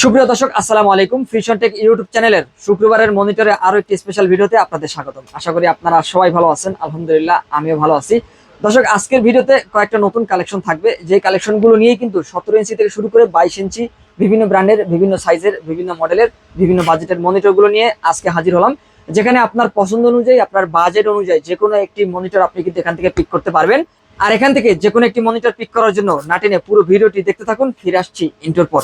সুপ্রিয় দর্শক, আসসালামু আলাইকুম। ফিউশন টেক ইউটিউব চ্যানেলের শুক্রবারের মনিটরে আরও একটি স্পেশাল ভিডিওতে আপনাদের স্বাগতম। আশা করি আপনারা সবাই ভালো আছেন। আলহামদুলিল্লাহ, আমিও ভালো আছি। দর্শক, আজকের ভিডিওতে কয়েকটা নতুন কালেকশন থাকবে। যে কালেকশনগুলো নিয়ে কিন্তু সতেরো ইঞ্চি থেকে শুরু করে বাইশ ইঞ্চি বিভিন্ন ব্র্যান্ডের, বিভিন্ন সাইজের বিভিন্ন মডেলের বিভিন্ন বাজেটের মনিটরগুলো নিয়ে আজকে হাজির হলাম। যেখানে আপনার পছন্দ অনুযায়ী, আপনার বাজেট অনুযায়ী যে কোনো একটি মনিটর আপনি কিন্তু এখান থেকে পিক করতে পারবেন। আর এখান থেকে যে কোনো একটি মনিটর পিক করার জন্য নাটিনে পুরো ভিডিওটি দেখতে থাকুন। ফিরে আসছি ইন্টার পর।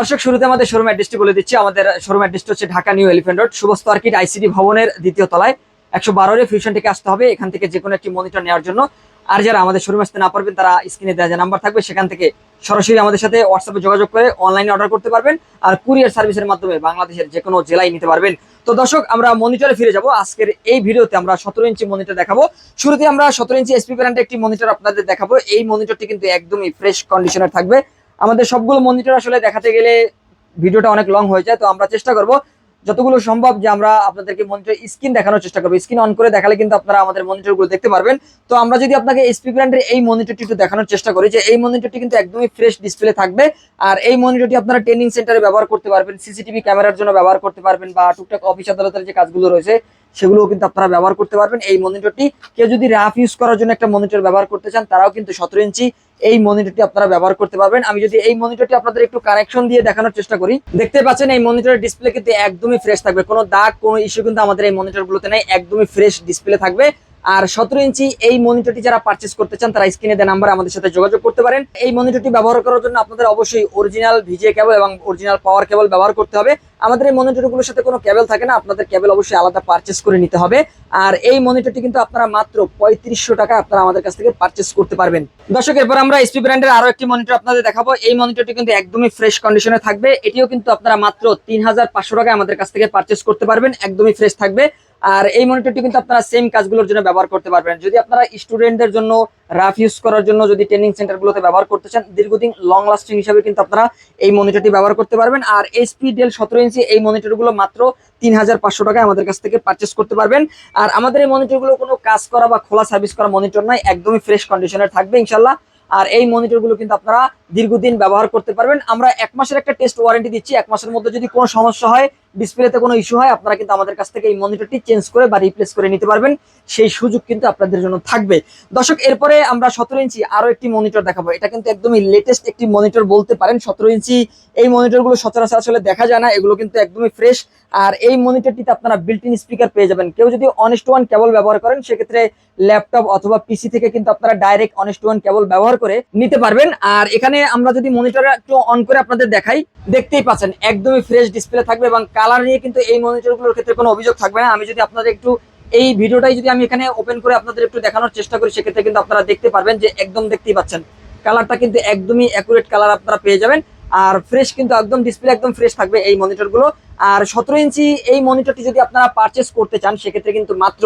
দর্শক, শুরুতে আমাদের শোরুম অ্যাড্রেসটি বলে দিচ্ছি। আমাদের শোরুম অ্যাড্রেসটি হচ্ছে Dhaka new elephant road Shubhastu arcade ICD ভবনের দ্বিতীয় তলায়। একশো বারোরে ফিউশন থেকে আসতে হবে। এখান থেকে যে কোনো একটি মনিটর নেওয়ার জন্য। আর যারা আমাদের শোরুমে আসতে না পারবেন, তারা স্ক্রিনে দেওয়া যে নাম্বার থাকবে, সেখান থেকে সরাসরি আমাদের সাথে হোয়াটসঅ্যাপে যোগাযোগ করে অনলাইনে অর্ডার করতে পারবেন। আর কুরিয়ার সার্ভিসের মাধ্যমে বাংলাদেশের যে কোনো জেলায় নিতে পারবেন। তো দর্শক, আমরা মনিটরে ফিরে যাব। আজকের এই ভিডিওতে আমরা সতেরো ইঞ্চি মনিটর দেখাবো। শুরুতে আমরা সতেরো ইঞ্চি এসপি ব্র্যান্ডের একটি মনিটর আপনাদের দেখাবো। এই মনিটরটি কিন্তু একদমই ফ্রেশ কন্ডিশনের থাকবে। আমাদের সবগুলো মনিটর আসলে দেখাতে গেলে ভিডিওটা অনেক লং হয়ে যায়, তো আমরা চেষ্টা করব। যতগুলো সম্ভব যে আমরা আপনাদেরকে মনিটর স্ক্রিন দেখানোর চেষ্টা করব। স্ক্রিন অন করে দেখালে কিন্তু আপনারা আমাদের মনিটরগুলো দেখতে পারবেন। তো আমরা যদি আপনাকে এসপি ব্র্যান্ডের এই মনিটরটি একটু দেখানোর চেষ্টা করি যে এই মনিটরটি কিন্তু একদমই ফ্রেশ ডিসপ্লে থাকবে। আর এই মনিটরটি আপনারা ট্রেনিং সেন্টারে ব্যবহার করতে পারবেন সিসিটিভি ক্যামেরার জন্য ব্যবহার করতে পারবেন বা টুকটাক অফিস আদালতের যে কাজগুলো রয়েছে, সেগুলোও কিন্তু আপনারা ব্যবহার করতে পারবেন। এই মনিটরটি কেউ যদি রাফ ইউজ করার জন্য একটা মনিটর ব্যবহার করতে চান, তারাও কিন্তু সতেরো ইঞ্চি এই মনিটরটি আপনারা ব্যবহার করতে পারবেন। আমি যদি এই মনিটরটি আপনাদের একটু কারেকশন দিয়ে দেখানোর চেষ্টা করি, দেখতে পাচ্ছেন এই মনিটরের ডিসপ্লে কিন্তু একদমই ফ্রেশ থাকবে। কোনো দাগ, কোনো ইস্যু কিন্তু আমাদের এই মনিটরগুলোতে নেই, একদমই ফ্রেশ ডিসপ্লে থাকবে। আর সতেরো ইঞ্চি এই মনিটরটি যারা পারচেস করতে চান, তারা স্ক্রিনে দেওয়া নাম্বার আমাদের সাথে যোগাযোগ করতে পারেন। এই মনিটরটি ব্যবহার করার জন্য আপনাদের অবশ্যই অরিজিনাল ভিজে কেবল এবং অরিজিনাল পাওয়ার কেবল ব্যবহার করতে হবে। আমাদের এই মনিটরগুলোর সাথে কোনো কেবল থাকে না, আপনাদের কেবল অবশ্যই আলাদা পারচেস করে নিতে হবে। আর এই মনিটরটি কিন্তু আপনারা মাত্র পঁয়ত্রিশশো টাকা আপনারা আমাদের কাছ থেকে পারচেস করতে পারবেন। দর্শক, এরপর আমরা এসপি ব্র্যান্ডের আরও একটি মনিটর আপনাদের দেখাবো। এই মনিটরটি কিন্তু একদমই ফ্রেশ কন্ডিশনে থাকবে। এটিও কিন্তু আপনারা মাত্র তিন হাজার পাঁচশো টাকা আমাদের কাছ থেকে পারচেস করতে পারবেন। একদমই ফ্রেশ থাকবে। আর এই মনিটরটি কিন্তু আপনারা সেম কাজগুলোর জন্য ব্যবহার করতে পারবেন। যদি আপনারা স্টুডেন্টদের জন্য রাফ ইউজ করার জন্য যদি ট্রেনিং সেন্টারগুলোতে ব্যবহার করতে চান, দীর্ঘদিন লং লাস্টিং হিসাবে কিন্তু আপনারা এই মনিটরটি ব্যবহার করতে পারবেন। আর এইচপি ডেল সতেরো ইঞ্চি এই মনিটরগুলো মাত্র তিন হাজার পাঁচশো টাকায় আমাদের কাছ থেকে পারচেস করতে পারবেন। আর আমাদের এই মনিটরগুলো কোনো কাজ করা বা খোলা সার্ভিস করা মনিটর নয়, একদমই ফ্রেশ কন্ডিশনের থাকবে ইনশাল্লাহ আর এই মনিটরগুলো কিন্তু আপনারা দীর্ঘদিন ব্যবহার করতে পারবেন। আমরা এক মাসের একটা টেস্ট ওয়ারেন্টি দিচ্ছি, এক মাসের মধ্যে যদি কোনো সমস্যা হয় ডিসপ্লেতে কোনো ইস্যু হয়, আপনারা কিন্তু আমাদের কাছ থেকে এই মনিটরটি চেঞ্জ করে বা রিপ্লেস করে নিতে পারবেন। সেই সুযোগ কিন্তু আপনাদের জন্য থাকবে। দর্শক, এরপরে আমরা সতেরো ইঞ্চি আরও একটি মনিটর দেখাবো। এটা কিন্তু একদমই লেটেস্ট একটি মনিটর বলতে পারেন। সতেরো ইঞ্চি, এই মনিটরগুলো সচরাচর আসলে দেখা যায় না। এগুলো কিন্তু একদমই ফ্রেশ আর এই মনিটরটিতে আপনারা বিল্ট ইন স্পিকার পেয়ে যাবেন। কেউ যদি অনেস্ট ওয়ান কেবল ব্যবহার করেন, সেক্ষেত্রে ল্যাপটপ অথবা পিসি থেকে কিন্তু আপনারা ডাইরেক্ট অনেস্ট ওয়ান কেবল ব্যবহার করে নিতে পারবেন। আর এখানে আমরা যদি মনিটর একটু অন করে আপনাদের দেখাই, দেখতেই পাচ্ছেন, একদমই ফ্রেশ ডিসপ্লে থাকবে এবং কালার নিয়ে কিন্তু এই মনিটরগুলোর ক্ষেত্রে কোনো অভিযোগ থাকবে না। আমি যদি আপনাদের একটু এই ভিডিওটাই যদি আমি এখানে ওপেন করে আপনাদের একটু দেখানোর চেষ্টা করি, সেক্ষেত্রে কিন্তু আপনারা দেখতে পারবেন যে একদম দেখতেই পাচ্ছেন। কালারটা কিন্তু একদমই অ্যাকুরেট কালার আপনারা পেয়ে যাবেন। আর ফ্রেশ কিন্তু একদম ডিসপ্লে একদম ফ্রেশ থাকবে এই মনিটরগুলো আর সতেরো ইঞ্চি এই মনিটরটি যদি আপনারা পারচেস করতে চান, সেক্ষেত্রে কিন্তু মাত্র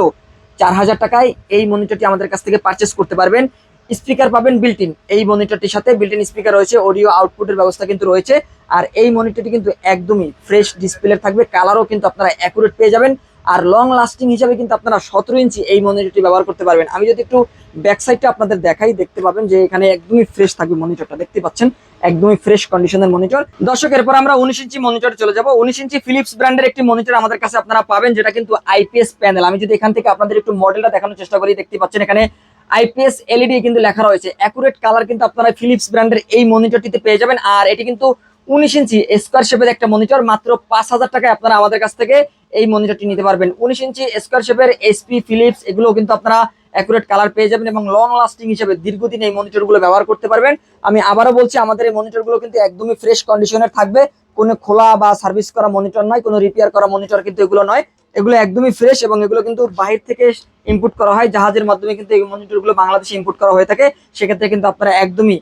চার হাজার টাকায় এই মনিটরটি আমাদের কাছ থেকে পারচেস করতে পারবেন। স্পিকার পাবেন বিল্ট ইন এই মনিটরটির সাথে বিল্ট ইন স্পিকার রয়েছে অডিও আউটপুটের ব্যবস্থা কিন্তু রয়েছে, আর এই মনিটরটি কিন্তু একদমই ফ্রেশ ডিসপ্লে থাকবে কালারও কিন্তু আপনারা অ্যাকুরেট পেয়ে যাবেন, আর লং লাস্টিং হিসাবে কিন্তু আপনারা সতেরো ইঞ্চি এই মনিটরটি ব্যবহার করতে পারবেন। আমি যদি একটু ব্যাক সাইডটা আপনাদের দেখাই, দেখতে পাবেন যে এখানে একদমই ফ্রেশ থাকবে মনিটরটা দেখতে পাচ্ছেন? একদমই ফ্রেশ কন্ডিশনের মনিটর দর্শক, এরপর আমরা উনিশ ইঞ্চি মনিটর চলে যাব। উনিশ ইঞ্চি ফিলিপস ব্র্যান্ডের একটি মনিটর আমাদের কাছে আপনারা পাবেন, যেটা কিন্তু আইপিএস প্যানেল আমি যদি এখান থেকে আপনাদের একটু মডেলটা দেখানোর চেষ্টা করি, দেখতে পাচ্ছেন এখানে আইপিএস এলইডি কিন্তু লেখা রয়েছে। অ্যাকুরেট কালার কিন্তু আপনারা ফিলিপস ব্র্যান্ডের এই মনিটরটিতে পেয়ে যাবেন। আর এটি কিন্তু উনিশ ইঞ্চি স্কোয়ার শেপের একটা মনিটর মাত্র পাঁচ হাজার টাকায় আপনারা আমাদের কাছ থেকে এই মনিটরটি নিতে পারবেন। উনিশ ইঞ্চি স্কোয়ার শেপের এসপি ফিলিপস এগুলো কিন্তু আপনারা অ্যাকুরেট কালার পেয়ে যাবেন এবং লং লাস্টিং হিসেবে দীর্ঘদিন এই মনিটরগুলো ব্যবহার করতে পারবেন। আমি আবারও বলছি, আমাদের এই মনিটরগুলো কিন্তু একদমই ফ্রেশ কন্ডিশনের থাকবে। কোনো খোলা বা সার্ভিস করা মনিটর নয়, কোনো রিপেয়ার করা মনিটর কিন্তু এগুলো নয়। এগুলো একদমই ফ্রেশ এবং এগুলো কিন্তু বাহির থেকে ইম্পোর্ট করা হয়। জাহাজের মাধ্যমে কিন্তু এই মনিটরগুলো বাংলাদেশে ইম্পোর্ট করা হয়ে থাকে। সেক্ষেত্রে কিন্তু আপনারা একদমই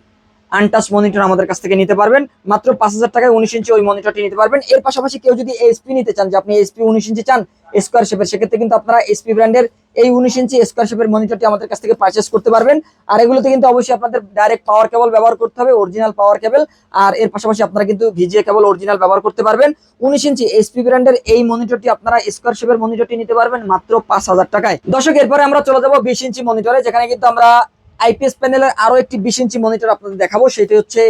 আনটাচ মনিটর আমাদের কাছ থেকে নিতে পারবেন। মাত্র পাঁচ হাজার টাকায় উনিশ ইঞ্চি ওই মনিটরটি নিতে পারবেন। এর পাশাপাশি কেউ যদি এসপি নিতে চান, যে আপনি এসপি উনিশ ইঞ্চি চান স্কোয়ার শেপের সেক্ষেত্রে কিন্তু আপনারা এসপি ব্র্যান্ডের এই উনিশ ইঞ্চি স্কোয়ার শেপের মনিটরটি আমাদের কাছ থেকে পারচেস করতে পারবেন। আর এগুলোতে কিন্তু অবশ্যই আপনাদের ডাইরেক্ট পাওয়ার কেবল ব্যবহার করতে হবে অরিজিনাল পাওয়ার কেবল আর এর পাশাপাশি আপনারা কিন্তু ভিজিএ কেবল অরিজিনাল ব্যবহার করতে পারবেন। উনিশ ইঞ্চি এসপি ব্র্যান্ডের এই মনিটরটি আপনারা স্কোয়ার শেপের মনিটরটি নিতে পারবেন মাত্র পাঁচ হাজার টাকায়। দর্শক, এরপরে আমরা চলে যাব বিশ ইঞ্চি মনিটরে যেখানে কিন্তু আমরা আইপিএস প্যানেলের আরও একটি বিশ ইঞ্চি মনিটর আপনাদের দেখাবো, সেটি হচ্ছে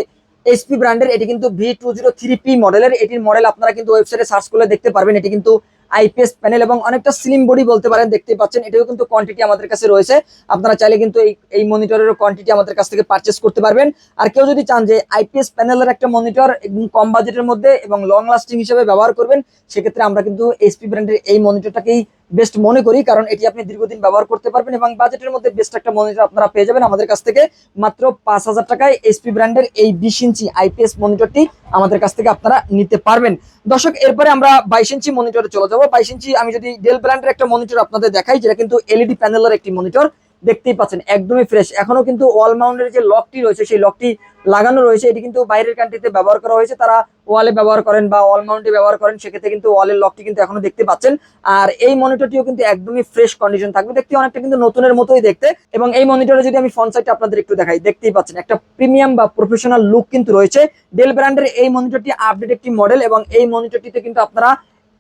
এইচপি ব্র্যান্ডের এটি কিন্তু V two zero three P মডেলের এটির মডেল আপনারা কিন্তু ওয়েবসাইটে সার্চ করলে দেখতে পারবেন। এটি কিন্তু আইপিএস প্যানেল এবং অনেকটা স্লিম বডি বলতে পারেন দেখতে পাচ্ছেন। এটাও কিন্তু কোয়ান্টিটি আমাদের কাছে রয়েছে। আপনারা চাইলে কিন্তু এই এই মনিটরের কোয়ান্টিটি আমাদের কাছ থেকে পারচেস করতে পারবেন। আর কেউ যদি চান যে আইপিএস প্যানেলের একটা মনিটর একদম কম বাজেটের মধ্যে এবং লং লাস্টিং হিসেবে ব্যবহার করবেন, সেক্ষেত্রে আমরা কিন্তু এইচপি ব্র্যান্ডের এই মনিটরটাকেই বেস্ট মনে করি, কারণ এটি আপনি দীর্ঘদিন ব্যবহার করতে পারবেন এবং বাজেটের মধ্যে বেস্ট একটা মনিটর আপনারা পেয়ে যাবেন আমাদের কাছ থেকে। মাত্র পাঁচ হাজার টাকায় এসপি ব্র্যান্ডের এই বিশ ইঞ্চি আইপিএস মনিটরটি আমাদের কাছ থেকে আপনারা নিতে পারবেন। দর্শক, এরপরে আমরা বাইশ ইঞ্চি মনিটরে চলে যাব। বাইশ ইঞ্চি, আমি যদি ডেল ব্র্যান্ডের একটা মনিটর আপনাদের দেখাই, যেটা কিন্তু এলইডি প্যানেলের একটি মনিটর দেখতেই পাচ্ছেন, একদমই ফ্রেশ এখনও কিন্তু ওয়াল মাউন্টের যে লকটি রয়েছে, সেই লকটি লাগানো রয়েছে। এটি কিন্তু বাইরের কান্ট্রিতে ব্যবহার করা হয়েছে। তারা ওয়ালে ব্যবহার করেন বা ওয়াল মাউন্টে ব্যবহার করেন, সেক্ষেত্রে কিন্তু ওয়ালের লকটি কিন্তু এখনও দেখতে পাচ্ছেন। আর এই মনিটরটিও কিন্তু একদমই ফ্রেশ কন্ডিশন থাকবে। দেখতে অনেকটা কিন্তু নতুনের মতোই দেখতে। এবং এই মনিটরে যদি আমি ফ্রন্ট সাইডটা আপনাদের একটু দেখাই, দেখতেই পাচ্ছেন, একটা প্রিমিয়াম বা প্রফেশনাল লুক কিন্তু রয়েছে। ডেল ব্র্যান্ডের এই মনিটরটি আপডেট একটি মডেল এবং এই মনিটরটিতে কিন্তু আপনারা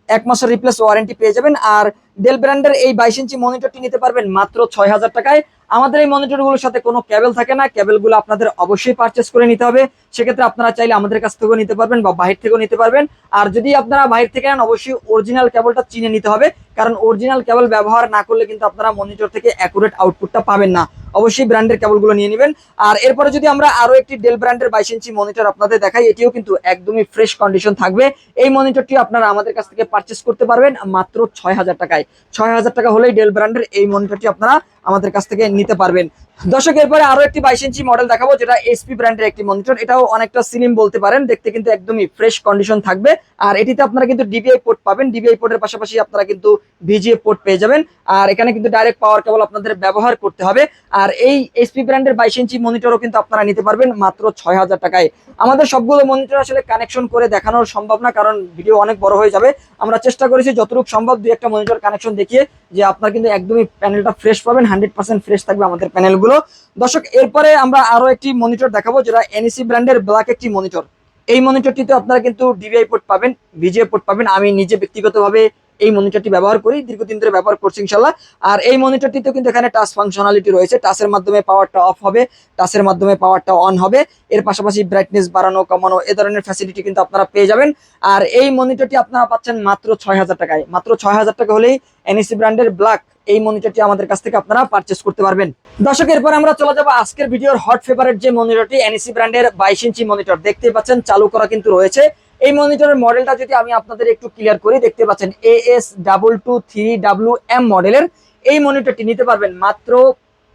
এক মাসের রিপ্লেস ওয়ারেন্টি পেয়ে যাবেন। আর ডেল ব্র্যান্ডের এই বাইশ ইঞ্চি মনিটরটি নিতে পারবেন মাত্র ছয় হাজার টাকায়। আমাদের এই মনিটরগুলোর সাথে কোনো কেবল থাকে না কেবলগুলো আপনাদের অবশ্যই পারচেস করে নিতে হবে। সেক্ষেত্রে আপনারা চাইলে আমাদের কাছ থেকেও নিতে পারবেন বা বাহির থেকেও নিতে পারবেন। আর যদি আপনারা বাহির থেকে নেন, অবশ্যই অরিজিনাল কেবলটা চিনে নিতে হবে। কারণ অরিজিনাল ক্যাবল ব্যবহার না করলে কিন্তু আপনারা মনিটর থেকে অ্যাকুরেট আউটপুটটা পাবেন না। অবশ্যই ব্র্যান্ডের কেবলগুলো নিয়ে নেবেন। আর এরপরে যদি আমরা আরও একটি ডেল ব্র্যান্ডের বাইশ ইঞ্চি মনিটর আপনাদের দেখাই, এটিও কিন্তু একদমই ফ্রেশ কন্ডিশন থাকবে। এই মনিটরটি আপনারা আমাদের কাছ থেকে পারচেস করতে পারবেন মাত্র ছয় হাজার টাকায়। ছয় হাজার টাকা হলেই ডেল ব্র্যান্ডের এই মনিটরটি আপনারা আমাদের কাছ থেকে নিতে পারবেন। দর্শক, এরপরে আরও একটি বাইশ ইঞ্চি মডেল দেখাবো, যেটা এসপি ব্র্যান্ডের একটি মনিটর এটাও অনেকটা সিলিম বলতে পারেন, দেখতে কিন্তু একদমই ফ্রেশ কন্ডিশন থাকবে। আর এটিতে আপনারা কিন্তু ডিবিআই পোর্ট পাবেন। ডিবিআই পোর্টের পাশাপাশি আপনারা কিন্তু ভিজিএ পোর্ট পেয়ে যাবেন। আর এখানে কিন্তু ডাইরেক্ট পাওয়ার কেবল আপনাদের ব্যবহার করতে হবে। আর এই এসপি ব্র্যান্ডের বাইশ ইঞ্চি মনিটরও কিন্তু আপনারা নিতে পারবেন মাত্র ছয় হাজার টাকায়। আমাদের সবগুলো মনিটর আসলে কানেকশন করে দেখানোর সম্ভব না, কারণ ভিডিও অনেক বড় হয়ে যাবে। আমরা চেষ্টা করেছি যতটুকু সম্ভব দুই একটা মনিটর কানেকশন দেখিয়ে যে আপনার কিন্তু একদমই প্যানেলটা ফ্রেশ পাবেন হান্ড্রেড পার্সেন্ট ফ্রেশ থাকবে আমাদের প্যানেলগুলো দর্শক, এরপরে আমরা আরও একটি মনিটর দেখাবো, যেটা এনএসি ব্র্যান্ডের ব্ল্যাক একটি মনিটর এই মনিটরটিতে আপনারা কিন্তু ডিবিআই পোর্ট পাবেন ভিজিএ পোর্ট পাবেন। আমি নিজে ব্যক্তিগতভাবে এই মনিটরটি ব্যবহার করি, দীর্ঘদিন ধরে ব্যবহার করছি ইনশাল্লাহ আর এই মনিটরটিতে কিন্তু এখানে টাচ ফাংশনালিটি রয়েছে। টাচের মাধ্যমে পাওয়ারটা অফ হবে টাচের মাধ্যমে পাওয়ারটা অন হবে। এর পাশাপাশি ব্রাইটনেস বাড়ানো, কমানো, এ ধরনের ফ্যাসিলিটি কিন্তু আপনারা পেয়ে যাবেন। আর এই মনিটরটি আপনারা পাচ্ছেন মাত্র ছয় হাজার টাকায়। মাত্র ছয় হাজার টাকা হলেই এনএসি ব্র্যান্ডের ব্ল্যাক এই মনিটরটি আমাদের কাছ থেকে আপনারা পারচেস করতে পারবেন। দর্শক, এরপর আমরা চলে যাব আজকের ভিডিওর হট ফেভারেট যে মনিটরটি এনএসি ব্র্যান্ডের বাইশ ইঞ্চি মনিটর দেখতে পাচ্ছেন, চালু করা কিন্তু রয়েছে। এই মনিটরের মডেলটা যদি আমি আপনাদের একটু ক্লিয়ার করি, দেখতে পাচ্ছেন A S double two three W M মডেলের এই মনিটরটি নিতে পারবেন মাত্র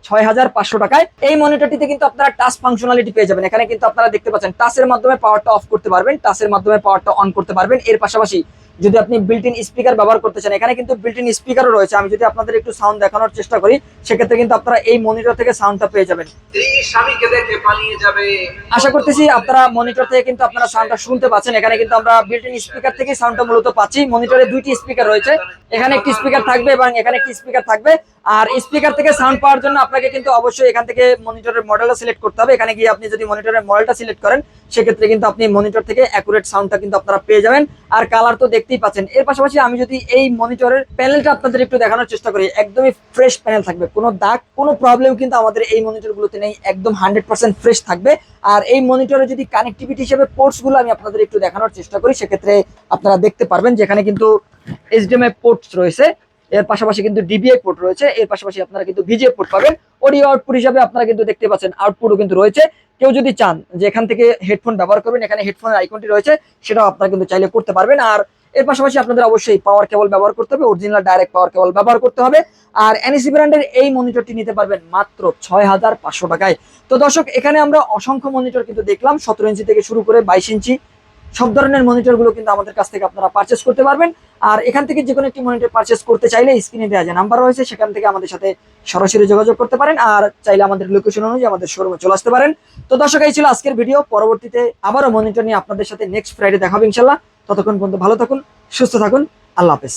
ছয় হাজার পাঁচশো টাকায়। এই মনিটরটিতে কিন্তু আপনারা টাচ ফাংশনালিটি পেয়ে যাবেন। এখানে কিন্তু আপনারা দেখতে পাচ্ছেন টাচের মাধ্যমে পাওয়ারটা অফ করতে পারবেন টাচের মাধ্যমে পাওয়ারটা অন করতে পারবেন। এর পাশাপাশি যদি আপনি বিল্ট ইন স্পিকার ব্যবহার করতে চান এখানে কিন্তু বিল্ট ইন স্পিকারও রয়েছে। আমি যদি আপনাদের একটু সাউন্ড দেখানোর চেষ্টা করি সেক্ষেত্রে কিন্তু আপনারা এই মনিটর থেকে সাউন্ডটা পেয়ে যাবেন। আশা করতেছি আপনারা মনিটর থেকে কিন্তু আপনারা সাউন্ডটা শুনতে পাচ্ছেন। এখানে কিন্তু আমরা বিল্ট ইন স্পিকার থেকে সাউন্ডটা মূলত পাচ্ছি। মনিটরে দুইটি স্পিকার রয়েছে। এখানে একটি স্পিকার থাকবে এবং এখানে একটি স্পিকার থাকবে। আর স্পিকার থেকে সাউন্ড পাওয়ার জন্য আপনাকে কিন্তু অবশ্যই এখান থেকে মনিটরের মডেলটা সিলেক্ট করতে হবে। এখানে গিয়ে আপনি যদি মনিটরের মডেলটা সিলেক্ট করেন, সেক্ষেত্রে কিন্তু আপনি মনিটর থেকে অ্যাকুরেট সাউন্ডটা কিন্তু আপনারা পেয়ে যাবেন। আর কালার তো দেখতেই পাচ্ছেন। এর পাশাপাশি আমি যদি এই মনিটরের প্যানেলটা আপনাদের একটু দেখানোর চেষ্টা করি, একদমই ফ্রেশ প্যানেল থাকবে। কোনো দাগ, কোনো প্রবলেম কিন্তু আমাদের এই মনিটরগুলোতে নেই। একদম হান্ড্রেড পার্সেন্ট ফ্রেশ থাকবে। আর এই মনিটরে যদি কানেক্টিভিটি হিসেবে পোর্টসগুলো আমি আপনাদের একটু দেখানোর চেষ্টা করি, সেক্ষেত্রে আপনারা দেখতে পারবেন যেখানে কিন্তু এইচডিএমআই পোর্টস রয়েছে। এর পাশাপাশি কিন্তু ডিবিআই পোর্ট রয়েছে। এর পাশাপাশি আপনারা কিন্তু ভিজিএ পোর্ট পাবেন। অডিও আউটপুট হিসাবে আপনারা কিন্তু দেখতে পাচ্ছেন আউটপুটও কিন্তু রয়েছে। কেউ যদি চান যে এখান থেকে হেডফোন ব্যবহার করবেন, এখানে হেডফোনের আইকনটি রয়েছে, সেটাও আপনারা কিন্তু চাইলে করতে পারবেন। আর এর পাশাপাশি আপনাদের অবশ্যই পাওয়ার কেবল ব্যবহার করতে হবে অরিজিনাল ডাইরেক্ট পাওয়ার কেবল ব্যবহার করতে হবে। আর এনএসি ব্র্যান্ডের এই মনিটরটি নিতে পারবেন মাত্র ছয় হাজার পাঁচশো টাকায়। তো দর্শক, এখানে আমরা অসংখ্য মনিটর কিন্তু দেখলাম, সতেরো ইঞ্চি থেকে শুরু করে বাইশ ইঞ্চি। সব ধরনের মনিটরগুলো কিন্তু আমাদের কাছ থেকে আপনারা পারচেস করতে পারবেন। আর এখান থেকে যে কোনো একটি মনিটর পারচেস করতে চাইলে স্ক্রিনে দেওয়া যে নাম্বার রয়েছে, সেখান থেকে আমাদের সাথে সরাসরি যোগাযোগ করতে পারেন আর চাইলে আমাদের লোকেশন অনুযায়ী আমাদের শোরুমে চলে আসতে পারেন। তো দর্শক, এই ছিল আজকের ভিডিও পরবর্তীতে আবারও মনিটর নিয়ে আপনাদের সাথে নেক্সট ফ্রাইডে দেখাবো ইনশাল্লাহ ততক্ষণ পর্যন্ত ভালো থাকুন, সুস্থ থাকুন। আল্লাহ হাফেজ।